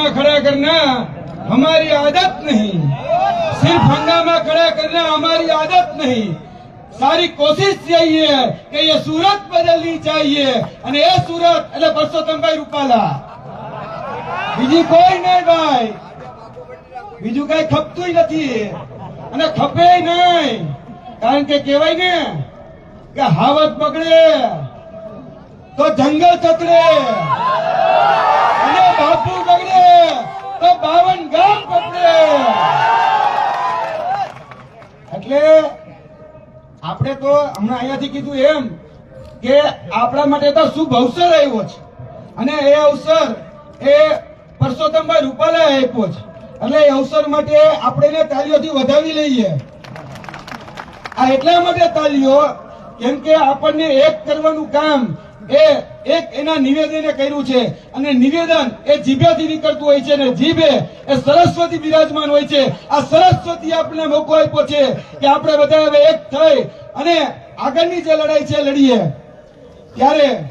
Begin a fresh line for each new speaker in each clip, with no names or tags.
खड़ा करना हमारी आदत नहीं सिर्फ हंगामा खड़ा करना हमारी आदत नहीं सारी कोशिश यही है कि ये सूरत बदलनी चाहिए અને એ સુરત એટલે પરસોત્તમભાઈ રૂપાલા બીજી કોઈ નહીં ભાઈ બીજું કઈ ખપતું નથી અને ખપે નહીં કારણ કે કહેવાય ને કે હાવત બગડે તો જંગલ ચકડે અને બાપુ બગડે હમણાં અહીંયાથી કીધું એમ કે આપણા માટે તો શુભ અવસર આવ્યો છે. અને એ અવસર એ પરસોત્તમભાઈ રૂપાલાએ આપ્યો છે. એટલે એ અવસર માટે આપણે એને તાલીઓથી વધાવી લઈએ. આ એટલા માટે તાલીઓ કેમ કે આપણને એક કરવાનું કામ એ એક એના નિવેદને કર્યું છે. અને નિવેદન એ જીભેથી નીકળતું હોય છે અને જીભે એ સરસ્વતી બિરાજમાન હોય છે. આ સરસ્વતી આપણને મોકો આપ્યો છે કે આપણે બધા હવે એક થઈ અને આગળની જે લડાઈ છે, લડીએ. ત્યારે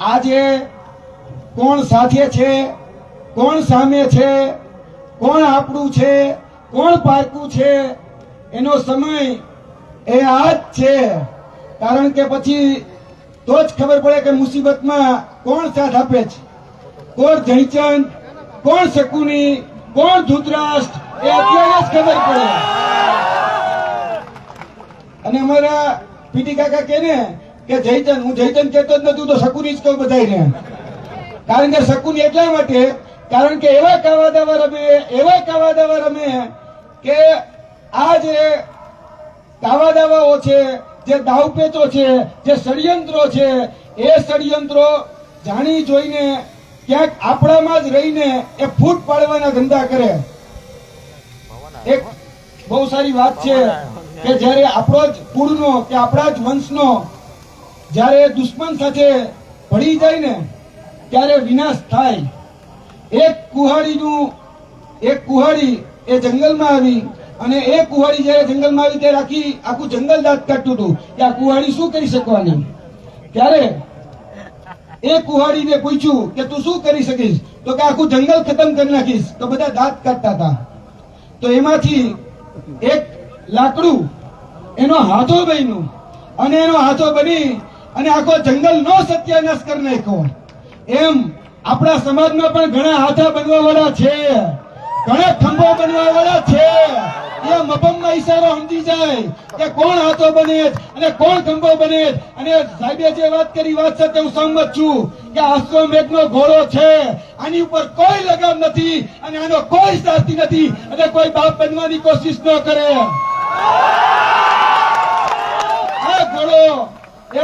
આજે કોણ સાથે છે, કોણ સામે છે, કોણ આપણું છે, કોણ પારકું છે, એનો સમય એ આજ છે. કારણ કે પછી તો જ ખબર પડે કે મુસીબતમાં કોણ સાથ આપે છે. કોણ જયચંદ કોણ શકુની, કોણ ધૂતરાષ્ટ્ર, એ અત્યારે જ ખબર પડે. અને અમારા પીટી કાકા કે ને કે જયચંદ હું જયચંદ કહેતો જ નથી તો શકુની જ કહું બધાને કારણ કે શકુની એટલા માટે કારણ કે એવા કાવા દાવા રમે એવા કાવા દાવા રમે કે આ જે કાવા દાવાઓ છે જે દાવપેચો છે જે ષડયંત્રો છે એ ષડયંત્રો જાણી જોઈને ક્યાંક આપણામાં જ રહીને એ ફૂટ પાડવાના ધંધા કરે. એક બહુ સારી વાત છે. કે જ્યારે આપણો જ કુળનો કે આપણા જ વંશનો જ્યારે દુશ્મન સાથે ભળી જાય ને, ત્યારે વિનાશ થાય. એક કુહાડીનું, એક કુહાડી એ જંગલમાં આવી અને એ કુહાડી જ્યારે જંગલમાં આવી ત્યારે આખી આખું જંગલ દાંત કાઢતું હતું. કે આ કુહાડી શું કરી શકવાની? ત્યારે એ કુહાડીને પૂછ્યું કે તું શું કરી શકીશ? તો કે આખું જંગલ ખતમ કરી નાખીશ. તો બધા દાંત કાઢતા હતા. તો એમાંથી એક લાકડું, એનો હાથો બન્યું અને એનો હાથો બની અને આખો જંગલ નો સત્યાનાશ કરી નાખ્યો. એમ આપણા સમાજમાં પણ ઘણા હાથા બનવા વાળા છે. ઘણા ખંભો બનવા વાળા છે. એ મફમમાં ઈશારો સમજી જાય કે કોણ હાથો બને અને કોણ ખંભો બને અને સાહેબે જે વાત કરી, વાત સાથે હું સહમત છું કે અશ્વમેઘનો ઘોડો છે. આની ઉપર કોઈ લગામ નથી અને આનો કોઈ સાથી નથી અને કોઈ બાપ બનવાની કોશિશ ન કરે. આ ઘોડો એ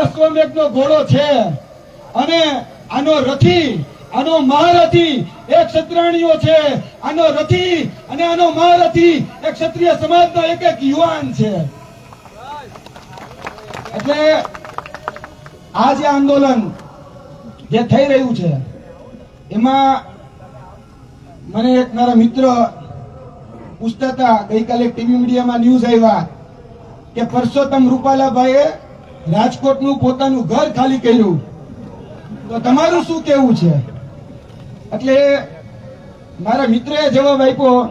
ઘોડો છે. અને આનો રથી, આનો મહારથી એક ક્ષત્રાણીઓ છે. આનો રથી અને આનો મહારથી એક ક્ષત્રિય સમાજનો એક એક યુવાન છે. એટલે આ જે આંદોલન જે થઈ રહ્યું છે, એમાં મને એક મારા મિત્ર પૂછતા હતા, ગઈકાલે ટીવી મીડિયામાં ન્યૂઝ આવ્યા કે પરસોત્તમ રૂપાલાભાઈએ રાજકોટનું પોતાનું ઘર ખાલી કર્યું. તો તમારું શું કેવું છે? એટલે મારા મિત્રએ જવાબ આપ્યો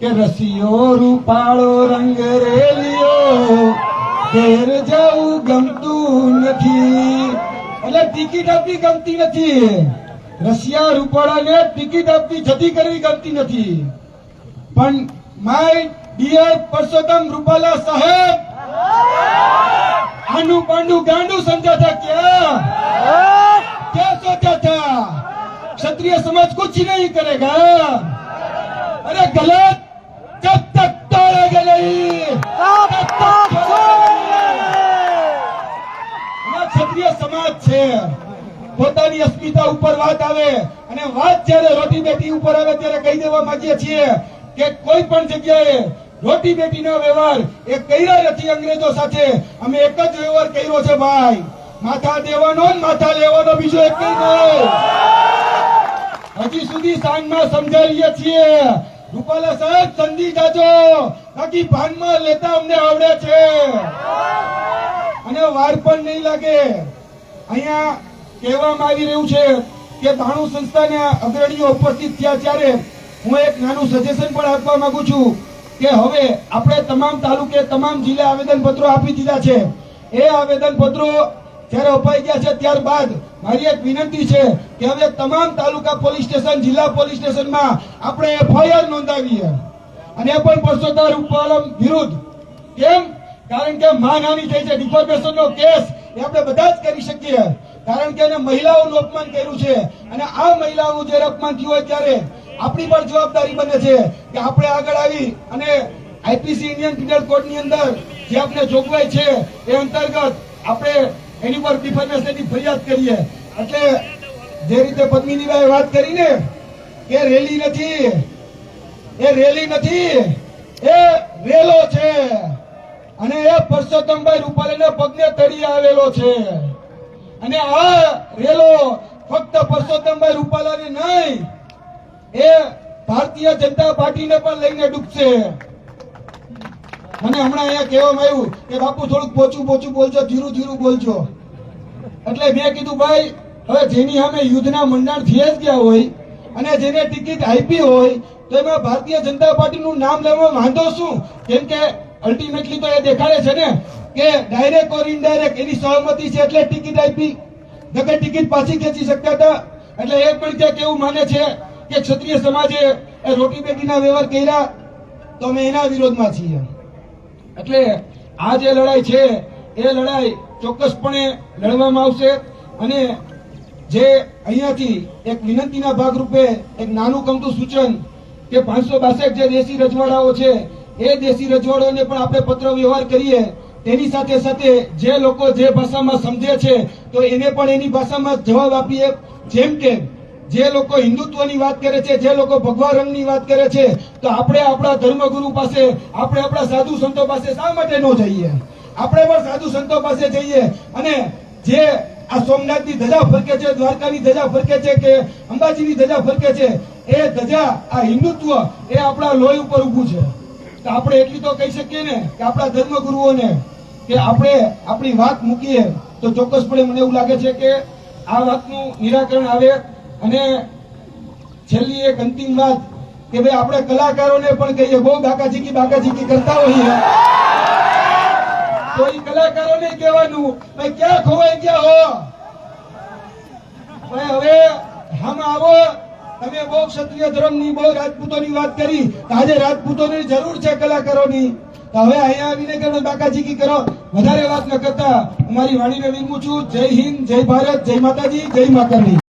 કે રસિયો રૂપાળો રંગ રેલિયો ઘેર જવું ગમતું નથી. એટલે ટિકિટ આપવી ગમતી નથી. રશિયા રૂપાળાને ટિકિટ આપવી જતી કરવી ગમતી નથી. પણ માય ડિયર પરસોત્તમ રૂપાલા સાહેબ આનું પાંડુ ગાંડું સમજાતા ક્યાં क्या सोचा था क्षत्रिय समाज कुछ नहीं करेगा अरे गलत जब तक तोड़ेगा नहीं तब तक छोड़ेगा નહીં. આ ક્ષત્રિય સમાજ છે પોતાની અસ્મિતા ઉપર વાત આવે અને વાત જ્યારે રોટી બેટી ઉપર આવે ત્યારે કહી દેવા માંગીએ છીએ કે કોઈ પણ જગ્યાએ રોટી બેટીનો વ્યવહાર એ કર્યા નથી અંગ્રેજો સાથે. અમે એક જ વ્યવહાર કર્યો છે ભાઈ. માથા દેવાનો માથા લેવાનો બીજો એક હજી સુધી સાંજમાં સમજાવીએ છીએ. રૂપાલા સાહેબ સંધિ જાજો. બાકી ભાનમાં લેતા અમને આવડે છે. અને વાર પણ નહીં લાગે. અહીંયા કહેવામાં આવી રહ્યું છે કે ભાણુ સંસ્થાના અગ્રણીઓ ઉપસ્થિત થયા ત્યારે હું એક નાનું સજેશન પણ આપવા માંગુ છું કે હવે આપણે તમામ તાલુકે તમામ જિલ્લા આવેદન પત્રો આપી દીધા છે. એ આવેદન પત્રો જ્યારે અપાઈ ગયા છે ત્યારબાદ મારી એક વિનંતી છે કે હવે તમામ તાલુકા પોલીસ સ્ટેશન, જિલ્લા પોલીસ સ્ટેશનમાં આપણે એફઆઈઆર નોંધાવીએ. અને એ પણ પરસોત્તમ રૂપાલમ વિરુદ્ધ. કેમ? કારણ કે માનહાનિ થઈ છે ડિફોર્મેશન નો કેસ એ આપણે બધા જ કરી શકીએ. કારણ કે એને મહિલાઓનું અપમાન કર્યું છે. અને આ મહિલાઓનું જ્યારે અપમાન થયું હોય ત્યારે આપણી પણ જવાબદારી બને છે કે આપણે આગળ આવી અને આઈપીસી ઇન્ડિયન પીનલ કોડની અંદર જે આપણે જોગવાઈ છે એ અંતર્ગત આપણે એની પર ડિફોર્મેશનની ફરિયાદ કરીએ. એટલે જે રીતે પદ્મિનીભાઈ વાત કરીને કે રેલી નથી, એ રેલી નથી, એ રેલો છે. અને એ પરસોત્તમભાઈ રૂપાલીને પગને તળી આવેલો છે. અને આ રેલો ફક્ત પરસોત્તમભાઈ રૂપાલાની નહીં એ ભારતીય જનતા પાર્ટીને પણ લઈને ડૂબશે. મને હમણાં અહીંયા કહેવામાં આવ્યું કે બાપુ, થોડુંક પોચું પોચું બોલજો, ધીરું ધીરું બોલજો. એટલે મેં કીધું, ભાઈ, હવે જેની સામે યુદ્ધના મંડાણ થઈ જ ગયા હોય અને જેને ટિકિટ આપી હોય, તો એમાં ભારતીય જનતા પાર્ટીનું નામ લેવામાં વાંધો શું? કેમ કે અલ્ટિમેટલી તો એ દેખાડે છે ને કે ડાયરેક્ટ ઓર ઇનડાયરેક્ટ એની સહમતિ છે એટલે ટિકિટ આપી. નકર ટિકિટ પાછી ખેંચી શકતા હતા. એટલે એ પણ ક્યાંક એવું માને છે કે ક્ષત્રિય સમાજે રોટી બેટીના વ્યવહાર કર્યા, તો અમે એના વિરોધમાં છીએ. એટલે આ જે લડાઈ છે, એ લડાઈ ચોક્કસપણે લડવામાં આવશે અને જે અહીંયાથી એક વિનંતીના ભાગરૂપે એક નાનું કમતું સૂચન કે પાંચસો બાસઠ જે દેશી રજવાડાઓ છે, એ દેશી રજવાડાઓને પણ આપણે પત્ર વ્યવહાર કરીએ, તેની સાથે સાથે જે લોકો જે ભાષામાં સમજે છે, તો એને પણ એની ભાષામાં જવાબ આપીએ. જેમ કે જે લોકો હિન્દુત્વની વાત કરે છે, જે લોકો ભગવા રંગની વાત કરે છે, તો આપણે આપણા ધર્મગુરુ પાસે, આપણે આપણા સાધુ સંતો પાસે શા માટે ન જઈએ? આપણે પણ સાધુ સંતો પાસે જઈએ. અને જે આ સોમનાથની ધજા ફરકે છે, દ્વારકાની ધજા ફરકે છે કે અંબાજીની ધજા ફરકે છે, એ ધજા, આ હિન્દુત્વ, એ આપણા લોહી ઉપર ઊભું છે. તો આપણે એટલી તો કહી શકીએ ને કે આપણા ધર્મગુરુઓને કે આપણે આપણી વાત મૂકીએ, તો ચોક્કસપણે મને એવું લાગે છે કે આ વાતનું નિરાકરણ આવે. અને છેલ્લી એક અંતિમ વાત કે ભાઈ આપણે કલાકારોને પણ કહીએ, બહુ બાકાજીકી બાકાજીકી કરતા હોઈએ. તો એ કલાકારોને કહેવાનું, ભાઈ, ક્યાં ખોવાય ક્યાં હો? ભાઈ, હવે હમ આવો. તમે બહુ ક્ષત્રિય ધર્મની, બહુ રાજપૂતોની વાત કરી આજે રાજપૂતોની જરૂર છે કલાકારોની. તો હવે અહીંયા આવીને તમે બાકાચીકી કરો? વધારે વાત ન કરતા. હું મારી વાણીને વિરમું છું. જય હિન્દ, જય ભારત, જય માતાજી જય માતાજી.